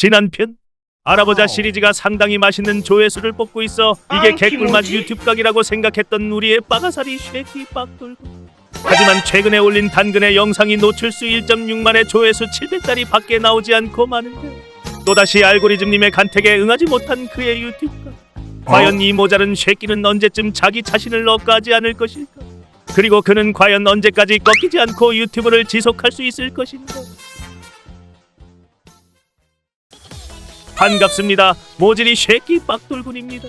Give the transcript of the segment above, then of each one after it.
지난 편 알아보자 시리즈가 상당히 맛있는 조회수를 뽑고 있어 이게 아이, 개꿀맛? 유튜브 각이라고 생각했던 우리의 빠가사리 쉐키 빡돌고 하지만 최근에 올린 단근의 영상이 노출수 1.6만의 조회수 700달이 밖에 나오지 않고 마는데 또다시 알고리즘님의 간택에 응하지 못한 그의 유튜브 각. 과연 이 모자른 쉐끼는 언제쯤 자기 자신을 억까지 않을 것일까? 그리고 그는 과연 언제까지 꺾이지 않고 유튜브를 지속할 수 있을 것인가 반갑습니다. 모질이 쉐끼 빡돌군입니다.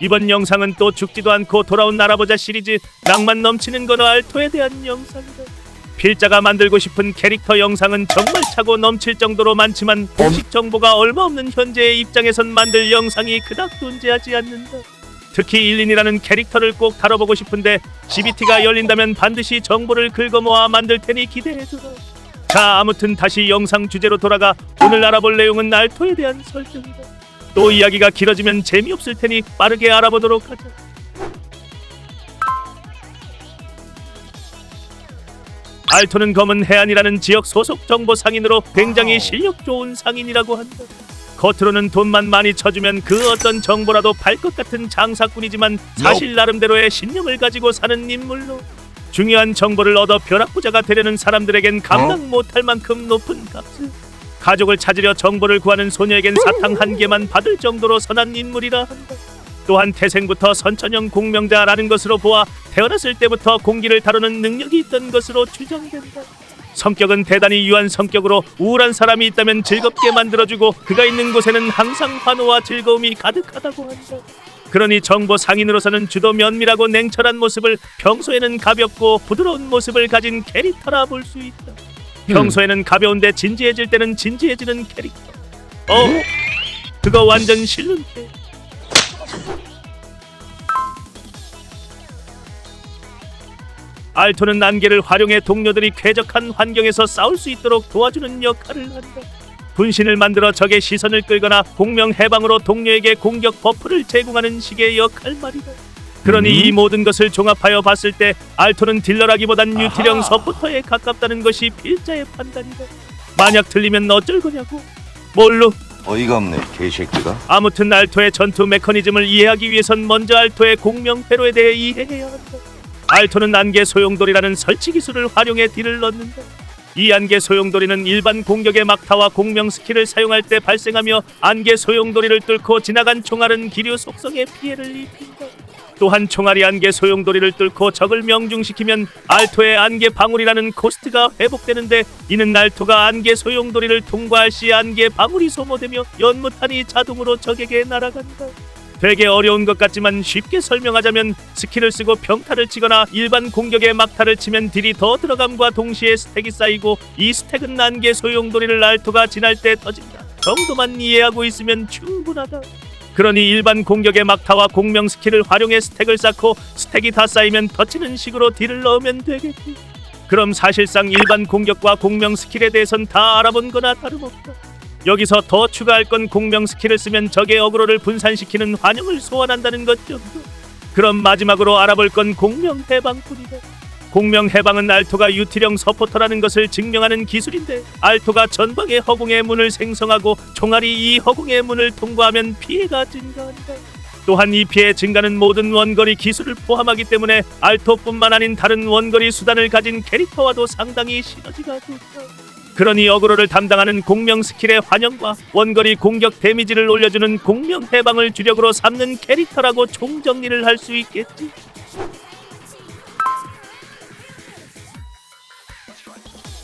이번 영상은 또 죽지도 않고 돌아온 알아보자 시리즈 낭만 넘치는 건어 알토에 대한 영상이다. 필자가 만들고 싶은 캐릭터 영상은 정말 차고 넘칠 정도로 많지만 공식 정보가 얼마 없는 현재의 입장에선 만들 영상이 그닥 존재하지 않는다. 특히 일린이라는 캐릭터를 꼭 다뤄보고 싶은데 CBT가 열린다면 반드시 정보를 긁어모아 만들 테니 기대해주라. 자 아무튼 다시 영상 주제로 돌아가 오늘 알아볼 내용은 알토에 대한 설정이다. 또 이야기가 길어지면 재미없을 테니 빠르게 알아보도록 하자. 알토는 검은 해안이라는 지역 소속 정보 상인으로 굉장히 실력 좋은 상인이라고 한다. 겉으로는 돈만 많이 쳐주면 그 어떤 정보라도 팔것 같은 장사꾼이지만 사실 나름대로의 신념을 가지고 사는 인물로 중요한 정보를 얻어 벼락부자가 되려는 사람들에겐 감당 못할 만큼 높은 값을 가족을 찾으려 정보를 구하는 소녀에겐 사탕 한 개만 받을 정도로 선한 인물이라 한다. 또한 태생부터 선천형 공명자라는 것으로 보아 태어났을 때부터 공기를 다루는 능력이 있던 것으로 추정된다. 성격은 대단히 유한 성격으로 우울한 사람이 있다면 즐겁게 만들어주고 그가 있는 곳에는 항상 환호와 즐거움이 가득하다고 한다. 그러니 정보 상인으로서는 주도 면밀하고 냉철한 모습을 평소에는 가볍고 부드러운 모습을 가진 캐릭터라 볼 수 있다. 평소에는 가벼운데 진지해질 때는 진지해지는 캐릭터. 어? 그거 완전 실눈캐. 알토는 안개를 활용해 동료들이 쾌적한 환경에서 싸울 수 있도록 도와주는 역할을 한다. 분신을 만들어 적의 시선을 끌거나 공명 해방으로 동료에게 공격 버프를 제공하는 식의 역할 말이다. 그러니 이 모든 것을 종합하여 봤을 때 알토는 딜러라기보단 유티령 서포터에 가깝다는 것이 필자의 판단이다. 만약 틀리면 어쩔 거냐고. 뭘로? 어이가 없네 개새끼가 아무튼 알토의 전투 메커니즘을 이해하기 위해선 먼저 알토의 공명 회로에 대해 이해해야 한다. 알토는 안개 소용돌이라는 설치 기술을 활용해 딜을 넣는다. 이 안개 소용돌이는 일반 공격의 막타와 공명 스킬을 사용할 때 발생하며 안개 소용돌이를 뚫고 지나간 총알은 기류 속성에 피해를 입힌다. 또한 총알이 안개 소용돌이를 뚫고 적을 명중시키면 알토의 안개 방울이라는 코스트가 회복되는데 이는 알토가 안개 소용돌이를 통과할 시 안개 방울이 소모되며 연무탄이 자동으로 적에게 날아간다. 되게 어려운 것 같지만 쉽게 설명하자면 스킬을 쓰고 평타를 치거나 일반 공격에 막타를 치면 딜이 더 들어감과 동시에 스택이 쌓이고 이 스택은 안개 소용돌이를 알토가 지날 때 터진다. 정도만 이해하고 있으면 충분하다. 그러니 일반 공격의 막타와 공명 스킬을 활용해 스택을 쌓고 스택이 다 쌓이면 터치는 식으로 딜을 넣으면 되겠지. 그럼 사실상 일반 공격과 공명 스킬에 대해선 다 알아본 거나 다름없다. 여기서 더 추가할 건 공명 스킬을 쓰면 적의 어그로를 분산시키는 환영을 소환한다는 것 정도. 그럼 마지막으로 알아볼 건 공명 해방뿐이다. 공명 해방은 알토가 유티령 서포터라는 것을 증명하는 기술인데 알토가 전방의 허공의 문을 생성하고 총알이 이 허공의 문을 통과하면 피해가 증가한다. 또한 이 피해 증가는 모든 원거리 기술을 포함하기 때문에 알토뿐만 아닌 다른 원거리 수단을 가진 캐릭터와도 상당히 시너지가 좋다. 그러니 어그로를 담당하는 공명 스킬의 환영과 원거리 공격 데미지를 올려주는 공명 해방을 주력으로 삼는 캐릭터라고 총정리를 할 수 있겠지.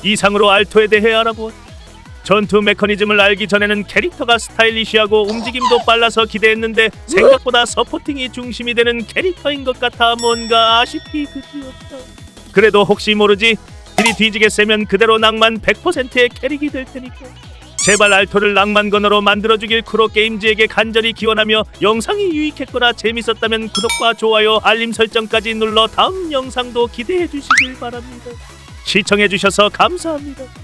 이상으로 알토에 대해 알아보았다. 전투 메커니즘을 알기 전에는 캐릭터가 스타일리시하고 움직임도 빨라서 기대했는데 생각보다 서포팅이 중심이 되는 캐릭터인 것 같아 뭔가 아쉽기 그지없다. 그래도 혹시 모르지 딜이 뒤지게 세면 그대로 낭만 100%의 캐릭이 될 테니까. 제발 알토를 낭만 건어로 만들어주길 쿠로 게임즈에게 간절히 기원하며 영상이 유익했거나 재밌었다면 구독과 좋아요 알림 설정까지 눌러 다음 영상도 기대해 주시길 바랍니다. 시청해 주셔서 감사합니다.